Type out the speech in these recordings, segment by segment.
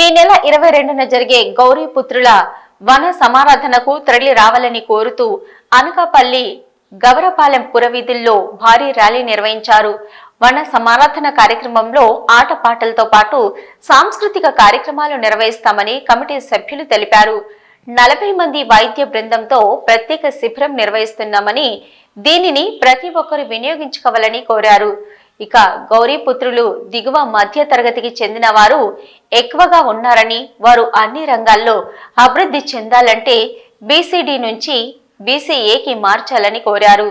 ఈ నెల ఇరవై రెండున జరిగే గౌరీపుత్రుల వన సమారాధనకు తరలి రావాలని కోరుతూ అనకాపల్లి గవరపాలెం పురవీధుల్లో భారీ ర్యాలీ నిర్వహించారు. వన సమారాధన కార్యక్రమంలో ఆటపాటలతో పాటు సాంస్కృతిక కార్యక్రమాలు నిర్వహిస్తామని కమిటీ సభ్యులు తెలిపారు. నలభై మంది వైద్య బృందంతో ప్రత్యేక శిబిరం నిర్వహిస్తున్నామని దీనిని ప్రతి ఒక్కరు వినియోగించుకోవాలని కోరారు. ఇక గౌరీపుత్రులు దిగువ మధ్య తరగతికి చెందిన వారు ఎక్కువగా ఉన్నారని వారు అన్ని రంగాల్లో అభివృద్ధి చెందాలంటే బీసీడీ నుంచి బీసీఏకి మార్చాలని కోరారు.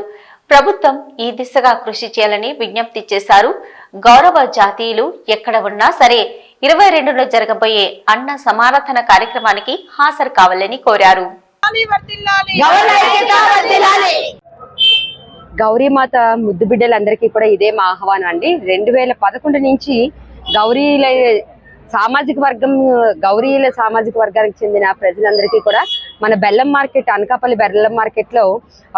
ప్రభుత్వం ఈ దిశగా కృషి చేయాలని విజ్ఞప్తి చేశారు. గౌరవ జాతీయులు ఎక్కడ ఉన్నా సరే ఇరవై రెండులో జరగబోయే అన్న సమారాధన కార్యక్రమానికి హాజరు కావాలని కోరారు. గౌరీమాత ముద్దు బిడ్డలందరికీ కూడా ఇదే మా ఆహ్వానం అండి. రెండు వేల పదకొండు నుంచి గౌరీల సామాజిక వర్గం గౌరీల సామాజిక వర్గానికి చెందిన ప్రజలందరికీ కూడా మన బెల్లం మార్కెట్ అనకాపల్లి బెల్లం మార్కెట్లో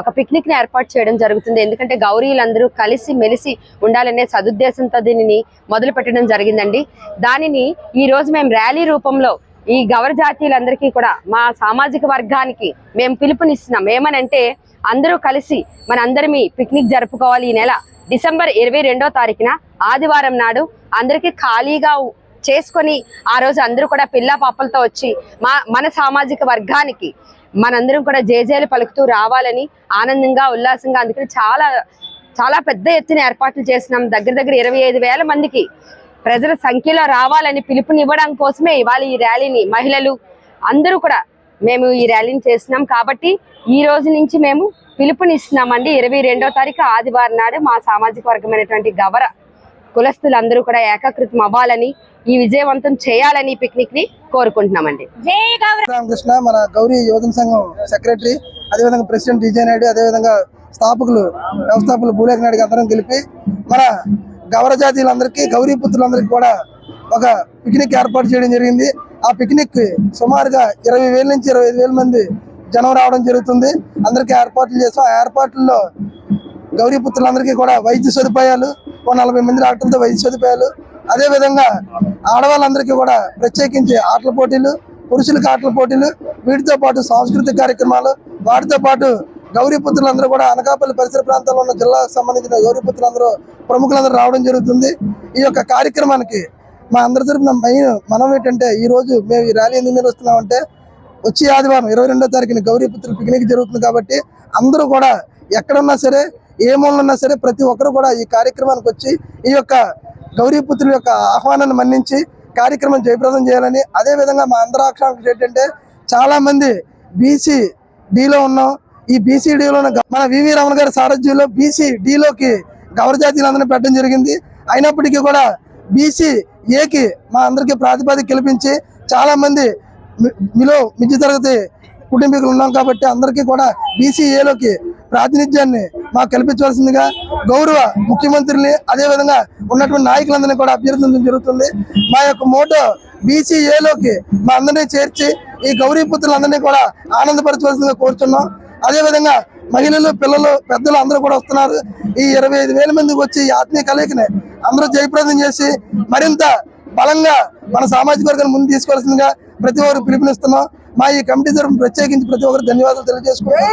ఒక పిక్నిక్ని ఏర్పాటు చేయడం జరుగుతుంది. ఎందుకంటే గౌరీలందరూ కలిసి మెలిసి ఉండాలనే సదుద్దేశంతో దీనిని మొదలు పెట్టడం జరిగిందండి. దానిని ఈరోజు మేము ర్యాలీ రూపంలో ఈ గౌర జాతీయులందరికీ కూడా మా సామాజిక వర్గానికి మేము పిలుపునిస్తున్నాం. ఏమనంటే అందరూ కలిసి మన అందరిమి పిక్నిక్ జరుపుకోవాలి ఈ నెల. డిసెంబర్ ఇరవై రెండో తారీఖున ఆదివారం నాడు అందరికీ ఖాళీగా చేసుకొని ఆ రోజు అందరూ కూడా పిల్ల పాపలతో వచ్చి మా మన సామాజిక వర్గానికి మనందరం కూడా జేజేలు పలుకుతూ రావాలని ఆనందంగా ఉల్లాసంగా అందుకని చాలా చాలా పెద్ద ఎత్తున ఏర్పాట్లు చేసినాం దగ్గర దగ్గర ఇరవై ఐదు వేల మందికి ప్రజల సంఖ్యలో రావాలని పిలుపునివ్వడం కోసమే ఇవాళ ఈ ర్యాలీని మహిళలు అందరూ కూడా మేము ఈ ర్యాలీని చేస్తున్నాం కాబట్టి ఈ రోజు నుంచి మేము పిలుపునిస్తున్నామండి. ఇరవై రెండో తారీఖు ఆదివారం నాడు మా సామాజిక వర్గమైనటువంటి గవర కులస్తులందరూ కూడా ఏకకృతం అవ్వాలని ఈ విజయవంతం చేయాలని పిక్నిక్ని కోరుకుంటున్నామండి. రామకృష్ణ మన గౌరీ యువజన సంఘం సెక్రటరీ అదేవిధంగా ప్రెసిడెంట్ విజయ నాయుడు అదేవిధంగా స్థాపకులు వ్యవస్థాపకులు భూలేఖ నాయుడు అందరం కలిపి మన గౌర జాతీయులందరికీ గౌరీ పుత్రులందరికీ కూడా ఒక పిక్నిక్ ఏర్పాటు చేయడం జరిగింది. ఆ పిక్నిక్ సుమారుగా ఇరవై వేల నుంచి ఇరవై వేల మంది జనం రావడం జరుగుతుంది. అందరికీ ఏర్పాట్లు చేసాం ఆ ఏర్పాట్లలో గౌరీపుత్రులందరికీ కూడా వైద్య సదుపాయాలు ఓ నలభై మంది డాక్టర్లతో వైద్య సదుపాయాలు. అదే విధంగా ఆడవాళ్ళందరికీ కూడా ప్రత్యేకించి ఆటల పోటీలు పురుషులకు ఆటల పోటీలు వీటితో పాటు సాంస్కృతిక కార్యక్రమాలు వాటితో పాటు గౌరీపుత్రులందరూ కూడా అనకాపల్లి పరిసర ప్రాంతాల్లో ఉన్న జిల్లాకు సంబంధించిన గౌరీపుత్రులందరూ ప్రముఖులందరూ రావడం జరుగుతుంది. ఈ యొక్క కార్యక్రమానికి మా అందరి తరపున మెయిన్ మనం ఏంటంటే ఈ రోజు మేము ఈ ర్యాలీ ఎందుకు నిర్వహిస్తున్నామంటే వచ్చే ఆదివారం ఇరవై రెండో తారీఖున గౌరీపుత్రులు పిక్నిక్ జరుగుతుంది కాబట్టి అందరూ కూడా ఎక్కడున్నా సరే ఏ మూలన్నా సరే ప్రతి ఒక్కరు కూడా ఈ కార్యక్రమానికి వచ్చి ఈ యొక్క గౌరీపుత్రుల యొక్క ఆహ్వానాన్ని మన్నించి కార్యక్రమం జయప్రదం చేయాలని. అదే విధంగా మా అందరూ ఆకాంక్ష ఏంటంటే చాలామంది బీసీ డిలో ఉన్నాం. ఈ బీసీ డిలో మన వివి రమణ గారి సారథ్యంలో బీసీ డిలోకి గౌరజాతీయులందరినీ పెట్టడం జరిగింది. అయినప్పటికీ కూడా బీసీ ఏకి మా అందరికీ ప్రాతిపదిక కల్పించి చాలా మంది మి- మీలో మిద్య తరగతి కుటుంబీకులు ఉన్నాం కాబట్టి అందరికీ కూడా బీసీఏలోకి ప్రాతినిధ్యాన్ని మాకు కల్పించవలసిందిగా గౌరవ ముఖ్యమంత్రిని అదేవిధంగా ఉన్నటువంటి నాయకులందరినీ కూడా అభ్యర్థించడం జరుగుతుంది. మా యొక్క మోటో బీసీఏలోకి మా అందరినీ చేర్చి ఈ గౌరీ పుత్రులందరినీ కూడా ఆనందపరచవలసిందిగా కోరుతున్నాం అదేవిధంగా మహిళలు పిల్లలు పెద్దలు అందరూ కూడా వస్తున్నారు. ఈ ఇరవై ఐదు వేల మందికి వచ్చి ఈ ఆత్మీయ కలయికని అందరూ జయప్రదం చేసి మరింత బలంగా మన సామాజిక వర్గాన్ని ముందు తీసుకోవాల్సిందిగా ప్రతి ఒక్కరు పిలుపునిస్తున్నాం. మా ఈ కమిటీ తరఫున ప్రత్యేకించి ప్రతి ఒక్కరు ధన్యవాదాలు తెలియజేసుకుంటాం